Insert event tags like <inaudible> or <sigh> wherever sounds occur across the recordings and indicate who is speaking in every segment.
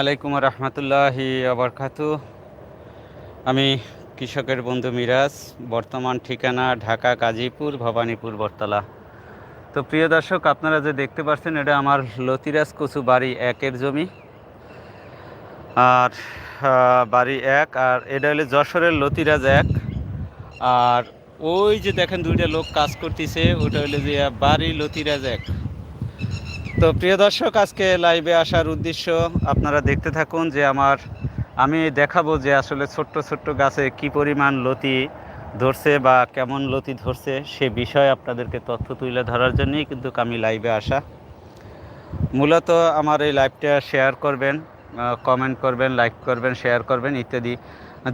Speaker 1: আলাইকুম রহমতুল্লাহি আবরকাতু আমি কৃষকের বন্ধু মিরাজ, বর্তমান ঠিকানা ঢাকা গাজীপুর, ভবানীপুর বরতলা তো প্রিয় দর্শক, আপনারা যে দেখতে পাচ্ছেন, এটা আমার লতিরাজ কচু বাড়ি একের জমি। আর বাড়ি এক, আর এটা হলো যশোরের লতিরাজ এক। আর ওই যে দেখেন দুইটা লোক কাজ করতেছে, ওটা হলো যে বাড়ি লতিরাজ এক। তো প্রিয় দর্শক, আজকে লাইভে আসার উদ্দেশ্য আপনারা দেখতে থাকুন যে আমার, আমি দেখাবো যে আসলে ছোট্ট ছোট্ট গাছে কি পরিমাণ লতি ধরছে বা কেমন লতি ধরছে সে বিষয়ে আপনাদেরকে তথ্য তুলে ধরার জন্যই কিন্তু আমি লাইভে আসা। মূলত আমার এই লাইভটা শেয়ার করবেন কমেন্ট করবেন লাইক করবেন শেয়ার করবেন ইত্যাদি।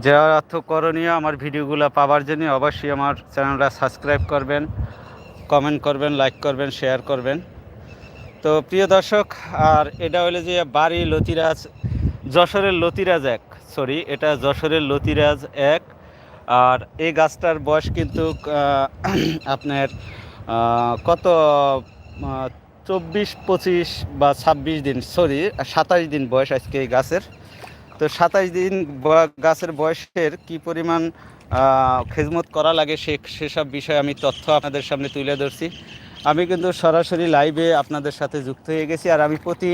Speaker 1: যা অর্থ করণীয় আমার ভিডিওগুলো পাওয়ার জন্য অবশ্যই আমার চ্যানেলটা সাবস্ক্রাইব করবেন কমেন্ট করবেন লাইক করবেন শেয়ার করবেন। তো প্রিয় দর্শক, আর এটা হলো যে বাড়ি লতিরাজ, যশোরের লতিরাজ এক সরি এটা যশোরের লতিরাজ এক। আর এই গাছটার বয়স কিন্তু আপনার কত চব্বিশ, পঁচিশ বা ছাব্বিশ দিন সরি সাতাশ দিন বয়স আজকে এই গাছের। তো সাতাশ দিন গাছের বয়সের কি পরিমাণ খেজমত করা লাগে সে, সেসব বিষয়ে আমি তথ্য আপনাদের সামনে তুলে ধরছি। আমি কিন্তু সরাসরি লাইভে আপনাদের সাথে যুক্ত হয়ে গেছি আর আমি প্রতি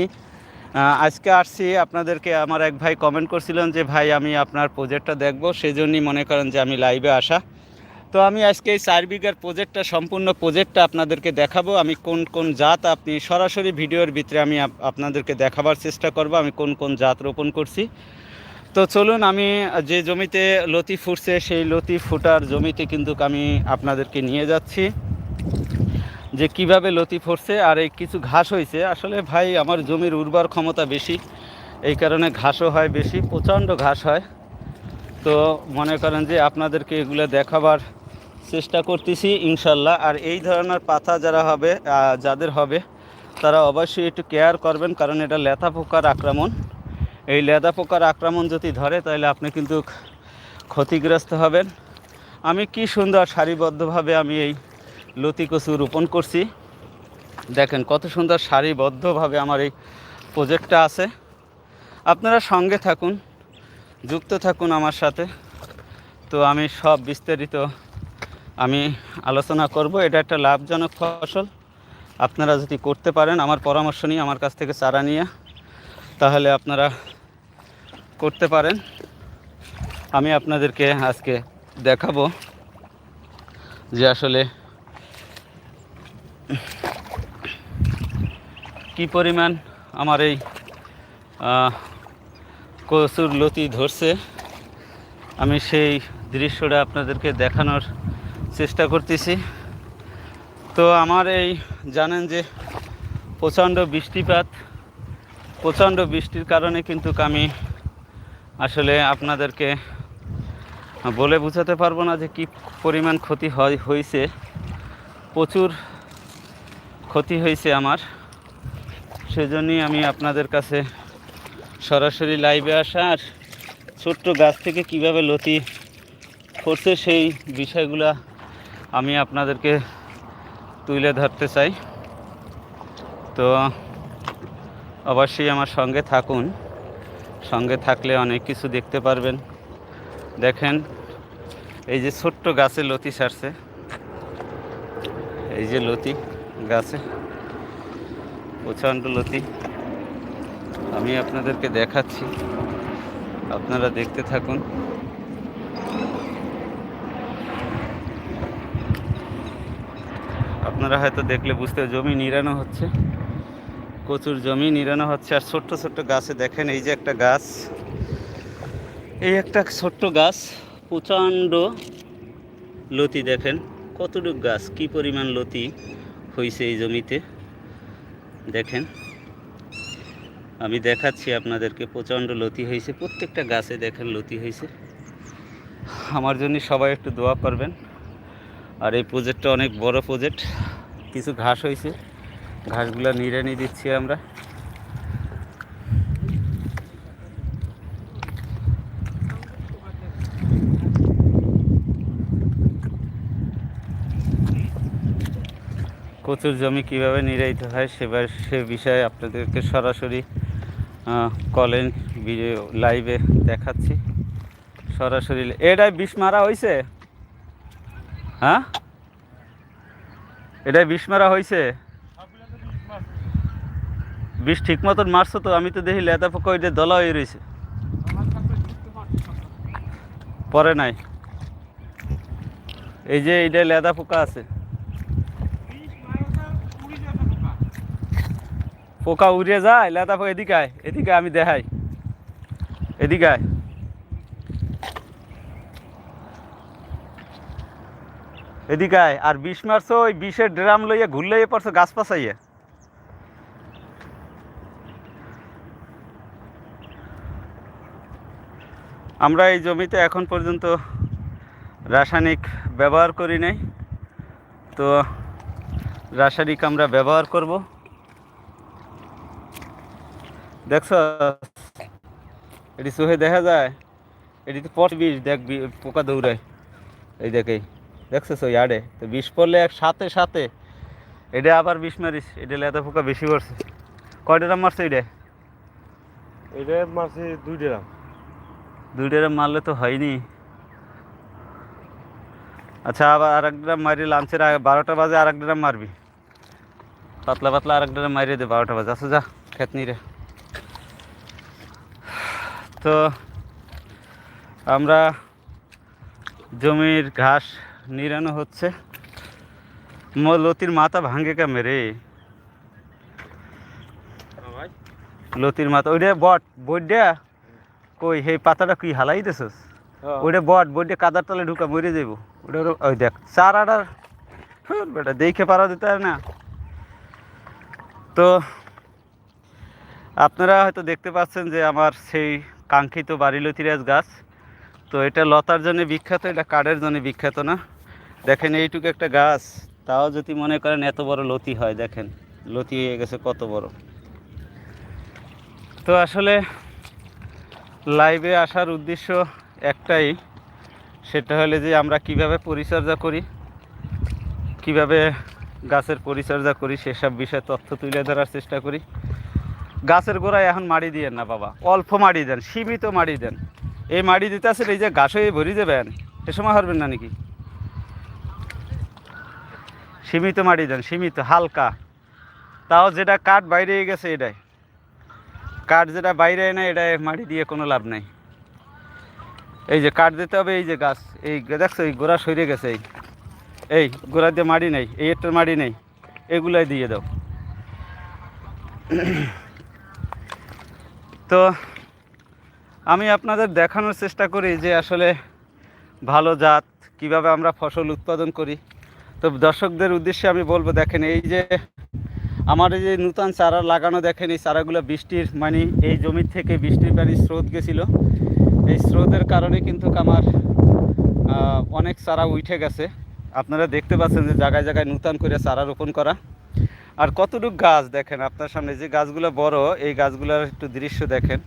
Speaker 1: আজকে আসছি আপনাদেরকে আমার এক ভাই কমেন্ট করছিলেন যে, ভাই, আমি আপনার প্রজেক্টটা দেখব। সেজন্যই মনে করেন যে আমি লাইভে আসা। তো আমি আজকে এই চার বিঘার প্রজেক্টটা সম্পূর্ণ প্রজেক্টটা আপনাদেরকে দেখাবো। আমি কোন কোন জাত আপনি, সরাসরি ভিডিওর ভিতরে আমি আপনাদেরকে দেখাবার চেষ্টা করব। আমি কোন কোন জাত রোপণ করছি। তো চলুন, আমি যে জমিতে লতি ফুটছে, সেই লতি ফুটার জমিতে কিন্তু আমি আপনাদেরকে নিয়ে যাচ্ছি। যে কীভাবে লতি ফুটছে আর এই কিছু ঘাস হয়েছে। আসলে ভাই, আমার জমির উর্বর ক্ষমতা বেশি। এই কারণে ঘাসও হয় বেশি, প্রচণ্ড ঘাস হয়। তো মনে করেন যে আপনাদেরকে এগুলো দেখাবার চেষ্টা করতেছি, ইনশাল্লাহ। আর এই ধরনের পাতা যারা হবে যাদের হবে, তারা অবশ্যই একটু কেয়ার করবেন, কারণ এটা লেথা পোকার আক্রমণ। এই লেদা পোকার আক্রমণ যদি ধরে, তাহলে আপনি কিন্তু ক্ষতিগ্রস্ত হবেন। আমি কি সুন্দর সারিবদ্ধভাবে আমি এই লতি কচু রোপণ করছি। দেখেন কত সুন্দর সারিবদ্ধভাবে আমার এই প্রজেক্টটা আছে। আপনারা সঙ্গে থাকুন, যুক্ত থাকুন আমার সাথে। তো আমি সব বিস্তারিত আমি আলোচনা করব। এটা একটা লাভজনক ফসল। আপনারা যদি করতে পারেন, আমার পরামর্শ নিয়ে আমার কাছ থেকে চারা নিয়ে, তাহলে আপনারা করতে পারেন। আমি আপনাদেরকে আজকে দেখাবো যে আসলে কি পরিমাণ আমার এই কচুর লতি ধরছে? আমি সেই দৃশ্যটা আপনাদেরকে দেখানোর চেষ্টা করতেছি। তো আমার এই, জানেন যে প্রচণ্ড বৃষ্টিপাত, প্রচণ্ড বৃষ্টির কারণে কিন্তু আমি আসলে আপনাদেরকে বলে বোঝাতে পারব না যে কি পরিমাণ ক্ষতি হয়, হয়েছে। প্রচুর ক্ষতি হয়েছে আমার। সেজন্যই আমি আপনাদের কাছে সরাসরি লাইভে আসা আর ছোট্ট গাছ থেকে কীভাবে লতি পড়ছে সেই বিষয়গুলো আমি আপনাদেরকে তুলে ধরতে চাই। তো অবশ্যই আমার সঙ্গে থাকুন। সঙ্গে থাকলে অনেক কিছু দেখতে পারবেন। দেখেন, এই যে ছোট্ট গাছে লতি সারছে। এই যে লতি। গাছে প্রচণ্ড লতি। আমি আপনাদেরকে দেখাচ্ছি। আপনারা দেখতে থাকুন। আপনারা হয়তো দেখলে বুঝতে জমি নিরানো হচ্ছে। প্রচুর জমি নিরানো হচ্ছে। আর ছোট্ট ছোট্ট গাছে দেখেন, এই যে একটা গাছ। এই একটা ছোট্ট গাছ, প্রচণ্ড লতি দেখেন। কতটুক গাছ, কি পরিমাণ লতি? হয়েছে এই জমিতে। দেখেন, আমি দেখাচ্ছি আপনাদেরকে, প্রচণ্ড লতি হয়েছে প্রত্যেকটা গাছে দেখেন লতি হয়েছে আমার জন্য সবাই একটু দোয়া করবেন। আর এই প্রজেক্টটা অনেক বড় প্রজেক্ট কিছু ঘাস হয়েছে ঘাসগুলো নিড়ানি দিচ্ছি আমরা। কচুর জমি কীভাবে নিরাইতে হয় সেবার সে বিষয়ে আপনাদেরকে সরাসরি কলেন লাইভে দেখাচ্ছি। সরাসরি এটাই বিষ মারা হয়েছে হ্যাঁ? এটাই বিষ মারা হয়েছে বিষ ঠিক মতন মারছো তো, আমি তো দেখি লেদা পোকা ওইটা দলা হয়ে রয়েছে পরে নাই। এই যে এইটা লেদা পোকা আছে। পোকা উড়ে যায় লেদা পোকা এদিকে আয়, এদিকে আমি দেখাই। এদিকে আয়। এদিকে আয়। আর বিষ মারছো, ওই বিষের ড্রাম লইয়া ঘুরলে পড়ছো, গাছ পাশাইয়া আমরা এই জমিতে এখন পর্যন্ত রাসায়নিক ব্যবহার করি নাই। তো রাসায়নিক আমরা ব্যবহার করব। দেখছ? এটি চোখে দেখা যায়। এটি তো পট বিষ দেখ পোকা দৌড়ায়। এই দেখ এই দেখছ ইয়ার্ডে? তো বিষ পড়লে এক সাথে সাথে এটা আবার বিষ মারিস এটা লেদা পোকা বেশি পড়ছে। কয়টা দাম মারছে এটা?
Speaker 2: এটা মাসে দুই ড্রাম
Speaker 1: দুইটা মারলে তো হয়নি। আচ্ছা আবার আর এক ড্রাম মারি লাঞ্চের আগে বারোটা বাজে আর এক ড্রাম মারবি। পাতলা পাতলা আর এক ড্রাম মারিয়ে দে বারোটা বাজে। আচ্ছা যা খেত নিরে তো আমরা জমির ঘাস নিরানো হচ্ছে। ম- লতির মাথা ভাঙে কেমন রে? লতির মাথা ওইটা বট বইডা? কই সেই পাতাটা কি হালাই দিছস? ওইটা বট বইটা কাদার তলে ঢুকা মরে যাইব। ওটা ওই দেখ চার আডার। হুর বেটা দেখে পারা দিতে আর না। তো আপনারা হয়তো দেখতে পাচ্ছেন যে আমার সেই কাঙ্ক্ষিত বাড়িলতিরাজ গাছ। তো এটা লতার জন্য বিখ্যাত, এটা কাঠের জন্য বিখ্যাত না? দেখেন, এইটুকু একটা গাছ। তাও যদি মনে করেন এত বড় লতি হয়, দেখেন, লতি হয়ে গেছে কত বড়। তো আসলে লাইভে আসার উদ্দেশ্য একটাই, সেটা হলে যে আমরা কীভাবে পরিচর্যা করি, কীভাবে গাছের পরিচর্যা করি, সেসব বিষয়ে তথ্য তুলে ধরার চেষ্টা করি। গাছের গোড়ায় এখন মাড়ি দিয়েন না বাবা, অল্প মাড়ি দেন, সীমিত মাড়ি দেন। এই মাড়ি দিতে আসেন এই যে গাছ ভরি যাবেন এ সময় হারবেন না নাকি? সীমিত মাড়ি দেন, সীমিত, হালকা। তাও যেটা কাঠ বাইরে গেছে এটাই। কাঠ যেটা বাইরে না এটা মাটি দিয়ে কোনো লাভ নাই। এই যে কাঠ দিতে হবে, এই যে গাছ, এই দেখছ, এই গোড়া সরে গেছে, এই। এই, গোড়া দিয়ে মাটি নেই, এই একটার মাটি নেই, এগুলাই দিয়ে দাও। তো আমি আপনাদের দেখানোর চেষ্টা করি যে আসলে ভালো জাত, কীভাবে আমরা ফসল উৎপাদন করি। তো দর্শকদের উদ্দেশ্যে আমি বলব, দেখেন এই যে আমার এই যে নূতন চারা লাগানো, দেখেন এই চারাগুলো বৃষ্টির মানে এই জমির থেকে বৃষ্টির পানি স্রোত গেছিল। এই স্রোতের কারণে কিন্তু আমার অনেক চারা উঠে গেছে। আপনারা দেখতে পাচ্ছেন যে জায়গায় জায়গায় নূতন করে চারা রোপণ করা। আর কতটুকু গাছ দেখেন আপনার সামনে, যে গাছগুলো বড়, এই গাছগুলোর একটু দৃশ্য দেখেন।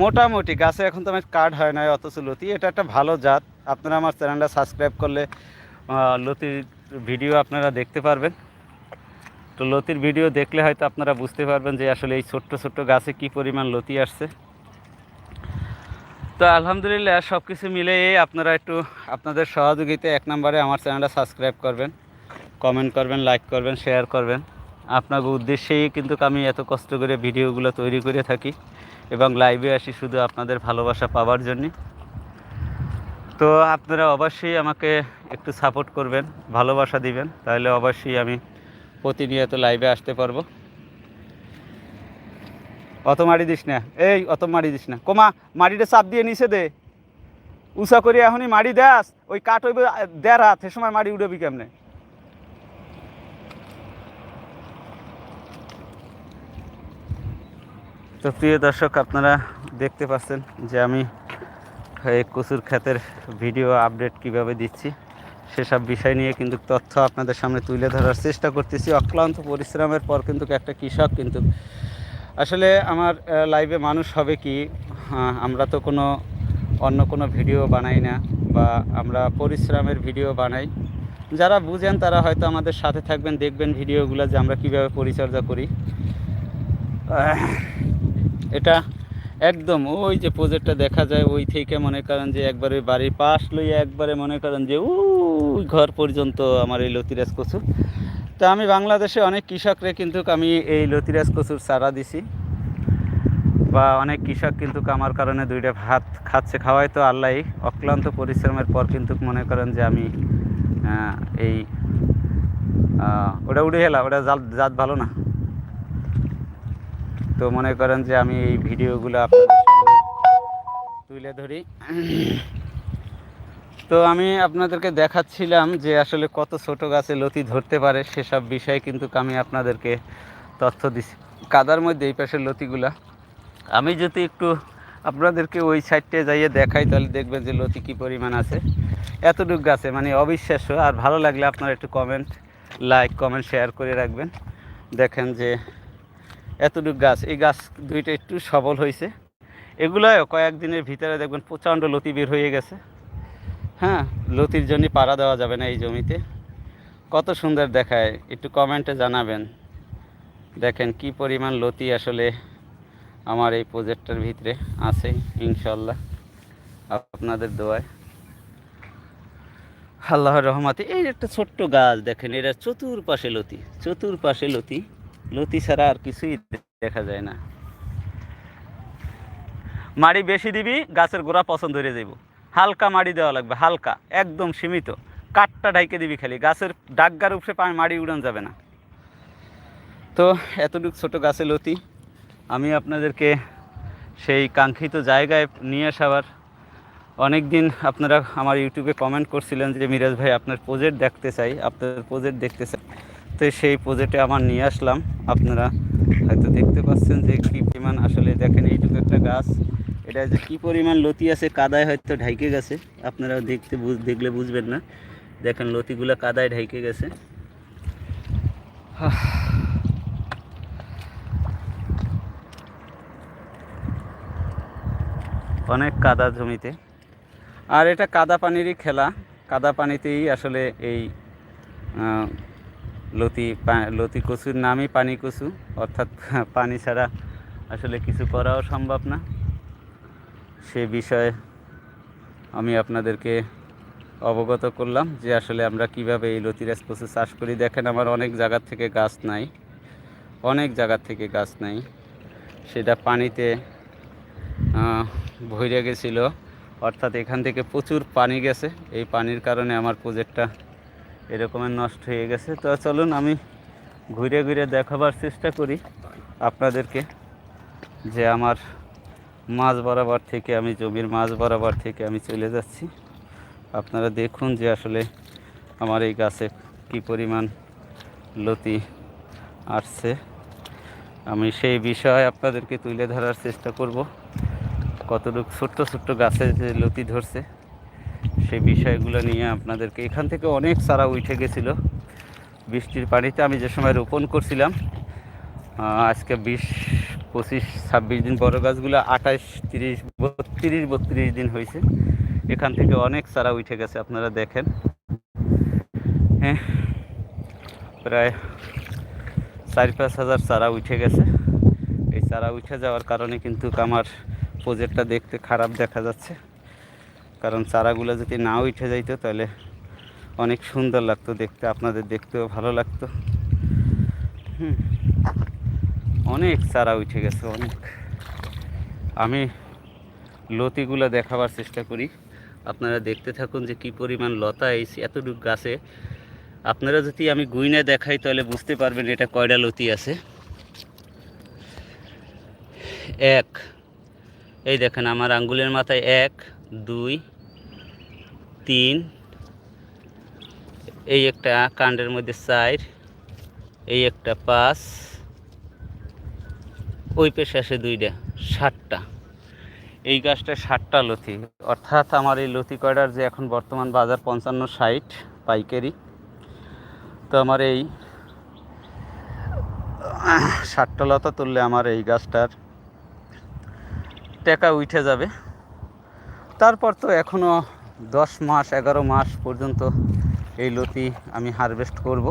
Speaker 1: মোটামুটি গাছে এখন তো আমার কার্ড হয় না অথচ লতি, এটা একটা ভালো জাত। আপনারা আমার চ্যানেলটা সাবস্ক্রাইব করলে লতির ভিডিও আপনারা দেখতে পারবেন। তো লতির ভিডিও দেখলে হয়তো আপনারা বুঝতে পারবেন যে আসলে এই ছোট্ট ছোট্ট গাছে কি পরিমাণ লতি আসছে। তো আলহামদুলিল্লাহ সব কিছু মিলে আপনারা একটু আপনাদের সহযোগিতা এক নম্বরে আমার চ্যানেলটা সাবস্ক্রাইব করবেন। কমেন্ট করবেন, লাইক করবেন, শেয়ার করবেন। আপনার উদ্দেশ্যেই কিন্তু আমি এত কষ্ট করে ভিডিওগুলো তৈরি করে থাকি এবং লাইভে আসি শুধু আপনাদের ভালোবাসা পাওয়ার জন্যে। তো আপনারা অবশ্যই আমাকে একটু সাপোর্ট করবেন, ভালোবাসা দিবেন, তাহলে অবশ্যই আমি প্রতিনিয়ত লাইভে আসতে পারব। অত মারি দিস না, এই অত মারি দিস না। কোমা মাটিটা চাপ দিয়ে নিচে দে। উষা করে এখনই মারি দেস ওই কাঠ হইবে দেড় হাত সে সময় মারি উঠবি কেমনে? তো প্রিয় দর্শক, আপনারা দেখতে পাচ্ছেন যে আমি এই কচুর ক্ষেতের ভিডিও আপডেট কীভাবে দিচ্ছি, সেসব বিষয় নিয়ে কিন্তু তথ্য আপনাদের সামনে তুলে ধরার চেষ্টা করতেছি। অক্লান্ত পরিশ্রমের পর কিন্তু একটা কৃষক কিন্তু। আসলে আমার লাইভে মানুষ হবে কি আমরা তো কোনো অন্য কোনো ভিডিও বানাই না বা আমরা পরিশ্রমের ভিডিও বানাই। যারা বুঝেন তারা হয়তো আমাদের সাথে থাকবেন, দেখবেন ভিডিওগুলো যে আমরা কীভাবে পরিচর্যা করি। এটা একদম ওই যে প্রজেক্টটা দেখা যায়, ওই থেকে মনে করেন যে একবারে বাড়ির পাশ লইয়া একবারে মনে করেন যে ওই ঘর পর্যন্ত আমার এই লতিরাজ কচু তা আমি বাংলাদেশে অনেক কৃষকরে কিন্তু আমি এই লতিরাজ কচুর চারা দিছি। বা অনেক কৃষক কিন্তু আমার কারণে দুইটা ভাত খাচ্ছে খাওয়াই তো আল্লাহ অক্লান্ত পরিশ্রমের পর কিন্তু মনে করেন যে আমি এই ওটা উড়ে গেলাম ওটা জাত ভালো না। তো মনে করেন যে আমি এই ভিডিওগুলো আপনাদের তুলে ধরি। তো আমি আপনাদেরকে দেখাচ্ছিলাম যে আসলে কত ছোট গাছে লতি ধরতে পারে সেসব বিষয়ে কিন্তু আমি আপনাদেরকে তথ্য দিছি। কাদার মধ্যে এই পাশের লতিগুলা। আমি যদি একটু আপনাদেরকে ওই সাইডটে যাইয়ে দেখাই, তাহলে দেখবেন যে লতি কী পরিমাণ আছে। এতটুকু গাছে মানে অবিশ্বাস্য। আর ভালো লাগলে আপনারা একটু কমেন্ট লাইক কমেন্ট শেয়ার করে রাখবেন। দেখেন যে এতটুকু গাছ, এই গাছ দুইটা একটু সবল হয়েছে। এগুলোও কয়েকদিনের ভিতরে দেখবেন প্রচণ্ড লতি বের হয়ে গেছে। হ্যাঁ লতির জন্য পাড়া দেওয়া যাবে না এই জমিতে। কত সুন্দর দেখায়, একটু কমেন্টে জানাবেন। দেখেন কি পরিমাণ লতি আসলে আমার এই প্রজেক্টের ভিতরে আছে ইনশাল্লাহ আপনাদের দোয়ায়। আল্লাহর রহমতে, এই একটা ছোট্ট গাছ দেখেন, এরা চতুর্পাশে লতি চতুর্পাশে লতি। লতি ছাড়া আর কিছুই দেখা যায় না। মাড়ি বেশি দিবি, গাছের গোড়া পছন্দ হয়ে যাইব। হালকা মাড়ি দেওয়া লাগবে, হালকা, একদম সীমিত। কাঠটা ঢাইকে দিবি খালি, গাছের ডাগগার উপরে মাড়ি উড়ান যাবে না। তো এতটুকু ছোট গাছে লতি। আমি আপনাদেরকে সেই কাঙ্ক্ষিত জায়গায় নিয়ে আসাবার অনেক দিন আপনারা আমার ইউটিউবে কমেন্ট করছিলেন যে, মিরাজ ভাই, আপনার প্রজেক্ট দেখতে চাই, আপনার প্রজেক্ট দেখতে চাই। তো সেই প্রজেক্টে আমার নিয়ে আসলাম। আপনারা হয়তো দেখতে পাচ্ছেন যে কী পরিমাণ আসলে দেখেন এইটুকু একটা গাছ। এটা যে কী পরিমাণ লতি আছে কাদায় হয়তো ঢাইকে গেছে। আপনারা দেখতে দেখলে বুঝবেন না। দেখেন লতিগুলো কাদায় ঢাইকে গেছে। অনেক কাদা জমিতে। আর এটা কাদা পানিরই খেলা। কাদা পানিতেই আসলে এই লতি লতি কচুর নামই পানি কচু, অর্থাৎ <laughs> পানি ছাড়া আসলে কিছু করাও সম্ভব না। সে বিষয়ে আমি আপনাদেরকে অবগত করলাম যে আসলে আমরা কীভাবে এই লতিরাজ কচু চাষ করি। দেখেন আমার অনেক জায়গার থেকে গাছ নাই, অনেক জায়গার থেকে গাছ নাই। সেটা পানিতে ভরে গেছিল, অর্থাৎ এখান থেকে প্রচুর পানি গেছে। এই পানির কারণে আমার প্রজেক্টটা এরকমের নষ্ট হয়ে গেছে। তো চলুন আমি ঘুরে ঘুরে দেখাবার চেষ্টা করি আপনাদেরকে যে আমার মাছ বরাবর থেকে আমি, জমির মাছ বরাবর থেকে আমি চলে যাচ্ছি। আপনারা দেখুন যে আসলে আমার এই গাছে কি পরিমাণ লতি আসছে। আমি সেই বিষয়ে আপনাদেরকে তুলে ধরার চেষ্টা করব। কতটুকু ছোট্ট ছোট্ট গাছে যে লতি ধরছে। সেই বিষয়গুলো নিয়ে আপনাদেরকে। এখান থেকে অনেক চারা উঠে গেছিল বৃষ্টির পানিতে। আমি যে সময় রোপণ করছিলাম আজকে বিশ, পঁচিশ, ছাব্বিশ দিন, বড় গাছগুলো আঠাশ, তিরিশ, বত্রিশ বত্রিশ দিন হয়েছে। এখান থেকে অনেক চারা উঠে গেছে, আপনারা দেখেন। হ্যাঁ প্রায় চার পাঁচ হাজার চারা উঠে গেছে। এই চারা উঠে যাওয়ার কারণে কিন্তু আমার প্রজেক্টটা দেখতে খারাপ দেখা যাচ্ছে। কারণ চারাগুলো যদি না উঠে যাইতো তাহলে অনেক সুন্দর লাগতো দেখতে, আপনাদের দেখতেও ভালো লাগতো। হুম, অনেক চারা উঠে গেছে, অনেক। আমি লতিগুলো দেখাবার চেষ্টা করি। আপনারা দেখতে থাকুন যে কি পরিমাণ লতা এই এতটুকু গাছে। আপনারা যদি আমি গুইনা দেখাই তাহলে বুঝতে পারবেন এটা কয়টা লতি আছে। এক, এই দেখেন আমার আঙ্গুলের মাথায় এক দুই, তিন, এই একটা কাণ্ডের মধ্যে চার, এই একটা পাঁচ, ওই পেশে আসে দুইটা ষাটটা এই গাছটা ষাটটা লতি। অর্থাৎ আমার এই লতি কয়টার যে এখন বর্তমান বাজার পঞ্চান্ন ষাট পাইকারি। তো আমার এই ষাটটা লতা তুললে আমার এই গাছটার টাকা উঠে যাবে। তারপর তো এখনও দশ মাস, এগারো মাস পর্যন্ত এই লতি আমি হারভেস্ট করব।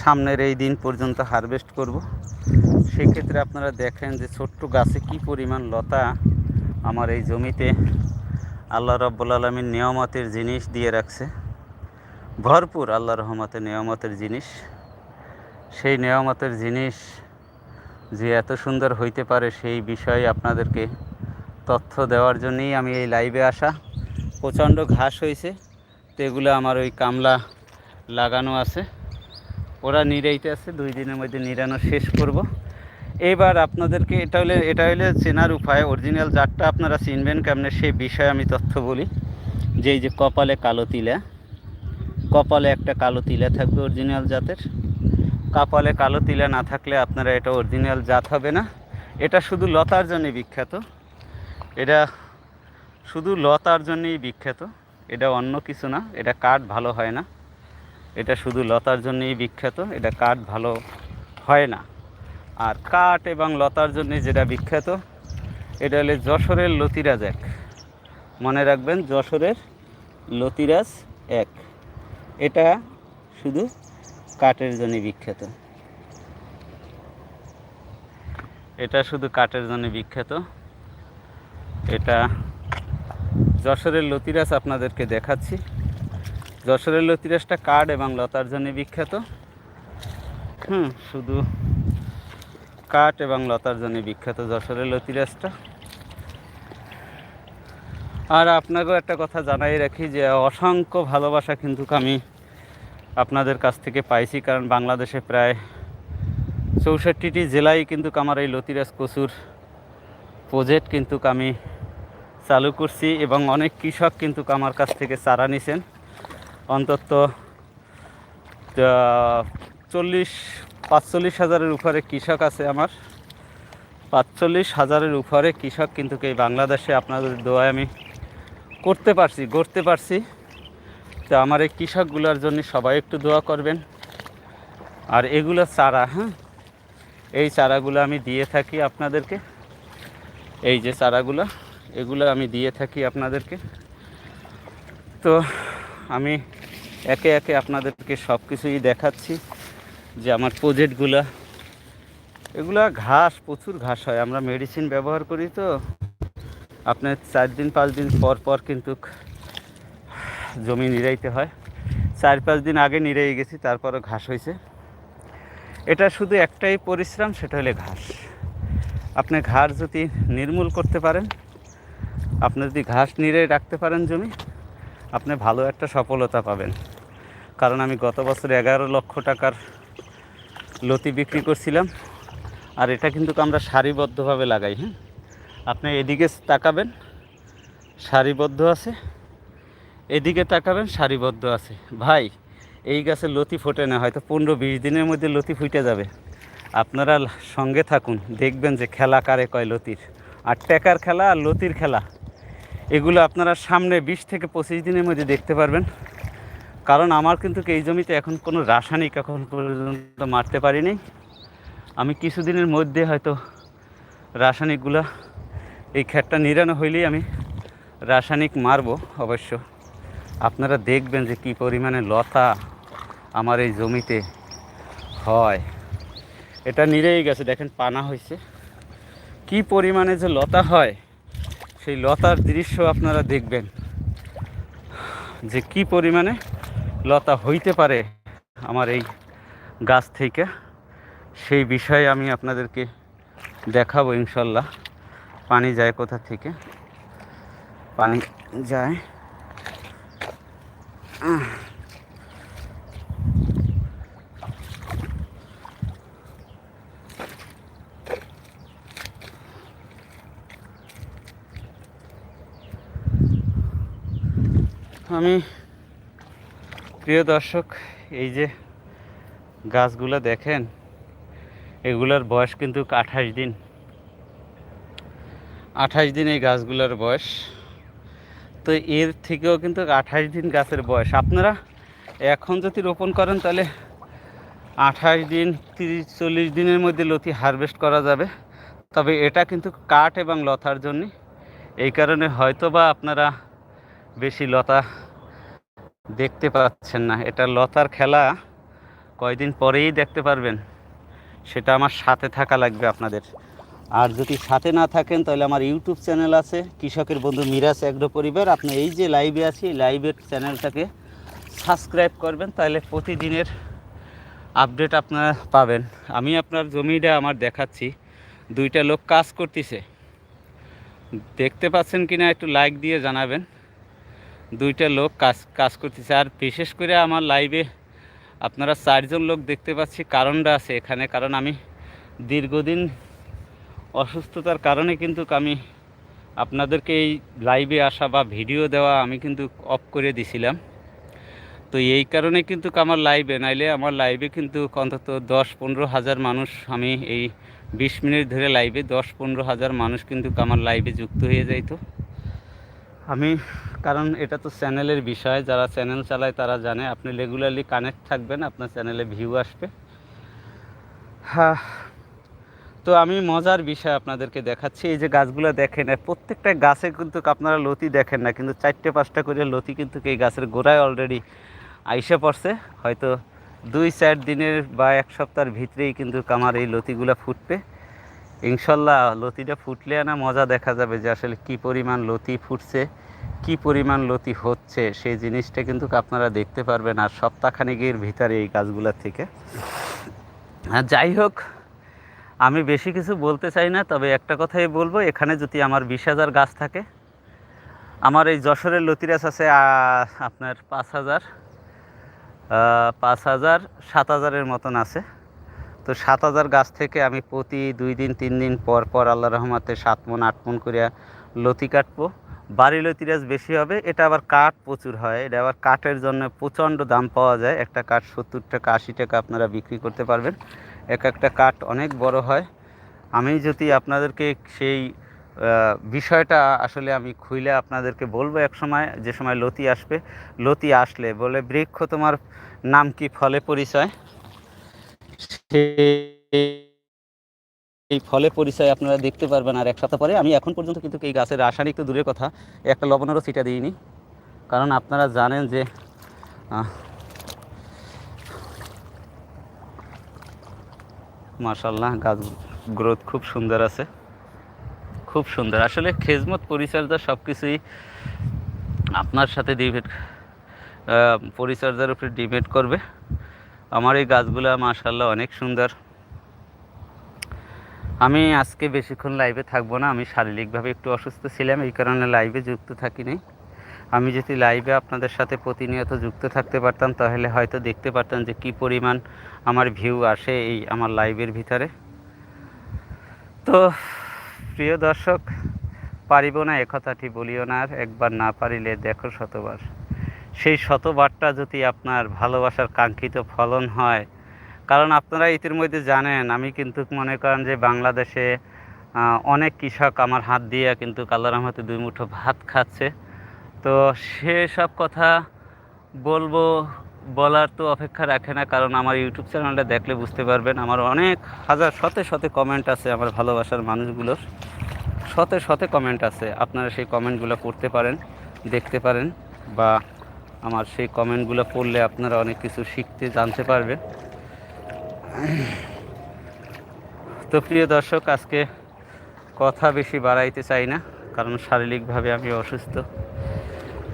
Speaker 1: সামনের এই দিন পর্যন্ত হারভেস্ট করব। সেক্ষেত্রে আপনারা দেখেন যে ছোট্ট গাছে কি পরিমাণ লতা আমার এই জমিতে আল্লাহ রব্বুল আলমীর নিয়ামতের জিনিস দিয়ে রাখছে। ভরপুর আল্লাহ রহমতের নিয়ামতের জিনিস। সেই নিয়ামতের জিনিস যে এত সুন্দর হইতে পারে সেই বিষয়ে আপনাদেরকে তথ্য দেওয়ার জন্যই আমি এই লাইভে আসা। প্রচণ্ড ঘাস হয়েছে, তো এগুলো আমার ওই কামলা লাগানো আছে। ওরা নিরাইতে আছে, দুই দিনের মধ্যে নিরানো শেষ করব। এবার আপনাদেরকে এটা হলে এটা হলে চেনার উপায়। অরিজিনাল জাতটা আপনারা চিনবেন কেমনে সেই বিষয়ে আমি তথ্য বলি। যে এই যে কপালে কালো তিলা, কপালে একটা কালো তিলা থাকবে অরিজিনাল জাতের। কপালে কালো তিলা না থাকলে আপনারা এটা অরিজিনাল জাত হবে না। এটা শুধু লতার জন্য বিখ্যাত। এটা শুধু লতার জন্যই বিখ্যাত। এটা অন্য কিছু না, এটা কাঠ ভালো হয় না। এটা শুধু লতার জন্যই বিখ্যাত, এটা কাঠ ভালো হয় না। আর কাঠ এবং লতার জন্য যেটা বিখ্যাত, এটা হলে যশোরের লতিরাজ এক। মনে রাখবেন, যশোরের লতিরাজ এক। এটা শুধু কাঠের জন্য বিখ্যাত। এটা শুধু কাঠের জন্য বিখ্যাত। এটা যশোরের লতিরাজ আপনাদেরকে দেখাচ্ছি। যশোরের লতিরাজটা কাঠ এবং লতার জন্য বিখ্যাত। হুম, শুধু কাঠ এবং লতার জন্য বিখ্যাত যশোরের লতিরাজটা আর আপনাকেও একটা কথা জানাই রাখি যে অসংখ্য ভালোবাসা কিন্তু আমি আপনাদের কাছ থেকে পাইছি, কারণ বাংলাদেশে প্রায় চৌষট্টিটি জেলায় কিন্তু আমার এই লতিরাজ কচুর প্রজেক্ট কিন্তু আমি চালু করছি এবং অনেক কৃষক কিন্তু আমার কাছ থেকে চারা নিছেন। অন্তত চল্লিশ, পাঁচচল্লিশ হাজারের উপরে কৃষক আছে আমার। পাঁচচল্লিশ হাজারের উপরে কৃষক কিন্তু এই বাংলাদেশে আপনাদের দোয়ায় আমি করতে পারছি, গড়তে পারছি। তো আমার এই কৃষকগুলোর জন্য সবাই একটু দোয়া করবেন। আর এগুলো চারা হ্যাঁ? এই চারাগুলো আমি দিয়ে থাকি আপনাদেরকে। এই যে চারাগুলো, এগুলো আমি দিয়ে থাকি আপনাদেরকে। তো আমি একে একে আপনাদেরকে সব কিছুই দেখাচ্ছি, যে আমার প্রজেক্টগুলা। এগুলা ঘাস, প্রচুর ঘাস হয়। আমরা মেডিসিন ব্যবহার করি তো। আপনার চার দিন, পাঁচ দিন পর পর কিন্তু জমি নিরাইতে হয়। চার পাঁচ দিন আগে নিরাই গেছি, তারপরও ঘাস হয়েছে। এটা শুধু একটাই পরিশ্রম, সেটা হলে ঘাস। আপনি ঘাস যদি নির্মূল করতে পারেন, আপনি যদি ঘাস নিরাই রাখতে পারেন জমি, আপনি ভালো একটা সফলতা পাবেন। কারণ আমি গত বছর এগারো লক্ষ টাকার লতি বিক্রি করছিলাম, আর এটা কিন্তু আমরা সারিবদ্ধভাবে লাগাই হ্যাঁ? আপনি এদিকে তাকাবেন, সারিবদ্ধ আছে, এদিকে তাকাবেন, সারিবদ্ধ আছে। ভাই, এই গাছে লতি ফোটে না, হয়তো পনেরো বিশ দিনের মধ্যে লতি ফুটে যাবে। আপনারা সঙ্গে থাকুন, দেখবেন যে খেলা কারে কয় লতির। আর টেকার খেলা আর লতির খেলা, এগুলো আপনারা সামনে বিশ থেকে পঁচিশ দিনের মধ্যে দেখতে পারবেন। কারণ আমার কিন্তু এই জমিতে এখন কোনো রাসায়নিক এখন পর্যন্ত মারতে পারিনি। আমি কিছুদিনের মধ্যে হয়তো রাসায়নিকগুলো এই ক্ষেতটা নিরানো হইলেই আমি রাসায়নিক মারব অবশ্য। আপনারা দেখবেন যে কি পরিমাণে লতা আমার এই জমিতে হয়। এটা নিরেই গেছে, দেখেন পানা হয়েছে। কি পরিমাণে যে লতা হয়, সেই লতার দৃশ্য আপনারা দেখবেন। যে কি পরিমাণে লতা হইতে পারে আমার এই গাছ থেকে, সেই বিষয়ে আমি আপনাদেরকে দেখাবো ইনশাল্লাহ। পানি যায় কোথা থেকে? পানি যায়। আমি প্রিয় দর্শক, এই যে গাছগুলো দেখেন, এগুলার বয়স কিন্তু আঠাশ দিন। আঠাশ দিন এই গাছগুলোর বয়স। তো এর থেকেও কিন্তু আঠাশ দিন গাছের বয়স। আপনারা এখন যদি রোপণ করেন, তাহলে আঠাশ দিন, তিরিশ, চল্লিশ দিনের মধ্যে লতি হারভেস্ট করা যাবে। তবে এটা কিন্তু কাঠ এবং লতার জন্য। এই কারণে হয়তো বা আপনারা বেশি লতা দেখতে পাচ্ছেন না। এটা লতার খেলা কয়দিন পরেই দেখতে পারবেন। সেটা আমার সাথে থাকা লাগবে আপনাদের। আর যদি সাথে না থাকেন, তাহলে আমার ইউটিউব চ্যানেল আছে, কৃষকের বন্ধু মিরাজ এগ্রো পরিবার। আপনি এই যে লাইভে আছি এই লাইভের চ্যানেলটাকে সাবস্ক্রাইব করবেন, তাহলে প্রতিদিনের আপডেট আপনারা পাবেন। আমি আপনার জমিটা আমার দেখাচ্ছি। দুইটা লোক কাজ করতেছে। দেখতে পাচ্ছেন কিনা একটু লাইক দিয়ে জানাবেন। দুইটা লোক কাজ কাজ করতেছে। আর বিশেষ করে আমার লাইভে আপনারা চারজন লোক দেখতে পাচ্ছি, কারণটা আছে এখানে। কারণ আমি দীর্ঘদিন অসুস্থতার কারণে কিন্তু আমি আপনাদেরকে এই লাইভে আসা বা ভিডিও দেওয়া আমি কিন্তু অফ করে দিছিলাম। তো এই কারণে কিন্তু আমার লাইভে নাইলে আমার লাইভে কিন্তু অন্তত দশ পনেরো হাজার মানুষ, আমি এই বিশ মিনিট ধরে লাইভে দশ পনেরো হাজার মানুষ কিন্তু আমার লাইভে যুক্ত হয়ে যাইতো। আমি, কারণ এটা তো চ্যানেলের বিষয়, যারা চ্যানেল চালায় তারা জানে, আপনি রেগুলারলি কানেক্ট থাকবেন, আপনার চ্যানেলে ভিউ আসবে। হ্যাঁ তো আমি মজার বিষয় আপনাদেরকে দেখাচ্ছি, এই যে গাছগুলো দেখেন প্রত্যেকটা গাছে কিন্তু আপনারা লতি দেখেন না, কিন্তু চারটে পাঁচটা করে লতি কিন্তু এই গাছের গোড়ায় অলরেডি আইসে পড়ছে। হয়তো দুই চার দিনের বা এক সপ্তাহের ভিতরেই কিন্তু আমার এই লতিগুলো ফুটবে। ইনশাল্লাহ লতিটা ফুটলে না মজা দেখা যাবে যে আসলে কি পরিমাণ লতি ফুটছে, কি পরিমাণ লতি হচ্ছে, সেই জিনিসটা কিন্তু আপনারা দেখতে পারবেন আর সপ্তাহখানেকের ভিতরে এই গাছগুলোর থেকে। যাই হোক, আমি বেশি কিছু বলতে চাই না, তবে একটা কথাই বলব, এখানে যদি আমার বিশ হাজার গাছ থাকে, আমার এই যশোরের লতিরাজ আছে আপনার পাঁচ হাজার পাঁচ হাজার, সাত হাজারের মতন আছে। তো সাত হাজার গাছ থেকে আমি প্রতি দুই দিন, তিন দিন পর পর আল্লাহ রহমাতে সাত মন, আট মন করিয়া লতি কাটবো। বাড়ি লতিরাজ বেশি হবে, এটা আবার কাঠ প্রচুর হয়, এটা আবার কাঠের জন্য প্রচণ্ড দাম পাওয়া যায়। একটা কাঠ সত্তর টাকা, আশি টাকা আপনারা বিক্রি করতে পারবেন। এক একটা কাঠ অনেক বড় হয়। আমি যদি আপনাদেরকে সেই বিষয়টা আসলে আমি খুইলে আপনাদেরকে বলব এক সময়, যে সময় লতি আসবে। লতি আসলে বলে বৃক্ষ তোমার নাম কি? ফলে পরিচয়। এই ফলে পরিচয় আপনারা দেখতে পারবেন আর এক সপ্তাহ পরে। আমি এখন পর্যন্ত কিন্তু এই গাছের রাসায়নিক তো দূরের কথা, একটা লবণেরও ছিটা দিইনি। কারণ আপনারা জানেন যে মাশাল্লাহ গাছ গ্রোথ খুব সুন্দর আছে। খুব সুন্দর। আসলে খেজমত, পরিচর্যা সব কিছুই আপনার সাথে ডিপেন্ড পরিচর্যার উপরে ডিপেন্ড করবে। আমার এই গাছগুলো মাশাল্লাহ অনেক সুন্দর। আমি আজকে বেশিক্ষণ লাইভে থাকব না, আমি শারীরিকভাবে একটু অসুস্থ ছিলাম, এই কারণে লাইভে যুক্ত থাকিনি। আমি যদি লাইভে আপনাদের সাথে প্রতিনিয়ত যুক্ত থাকতে পারতাম, তাহলে হয়তো দেখতে পারতাম যে কি পরিমাণ আমার ভিউ আসে এই আমার লাইভের ভিতরে। তো, প্রিয় দর্শক, পারিব না একথাটি বলিও না আর, একবার না পারিলে দেখো শতবার। সেই শতবারটা যদি আপনার ভালোবাসার কাঙ্ক্ষিত ফলন হয়, কারণ আপনারা ইতিমধ্যে জানেন, আমি কিন্তু মনে করেন যে বাংলাদেশে অনেক কৃষক আমার হাত দিয়ে কিন্তু কাল্লা রহমতে দুই মুঠো ভাত খাচ্ছে। তো সেসব কথা বলব, বলার তো অপেক্ষা রাখে না, কারণ আমার ইউটিউব চ্যানেলটা দেখলে বুঝতে পারবেন, আমার অনেক হাজার শতে শতে কমেন্ট আছে আমার ভালোবাসার মানুষগুলোর। শতে শতে কমেন্ট আছে, আপনারা সেই কমেন্টগুলো করতে পারেন, দেখতে পারেন, বা আমার সেই কমেন্টগুলো পড়লে আপনারা অনেক কিছু শিখতে, জানতে পারবেন। তো প্রিয় দর্শক, আজকে কথা বেশি বাড়াইতে চাই না, কারণ শারীরিকভাবে আমি অসুস্থ।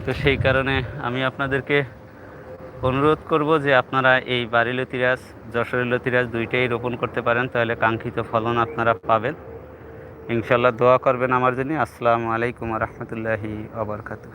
Speaker 1: তো সেই কারণে আমি আপনাদেরকে অনুরোধ করব যে আপনারা এই বাড়ি লতিরাজ যশোরের লতিরাজ দুইটাই রোপণ করতে পারেন, তাহলে কাঙ্ক্ষিত ফলন আপনারা পাবেন। ইনশাল্লাহ দোয়া করবেন আমার জন্য। আসসালামু আলাইকুম রহমতুল্লাহি আবরকাতু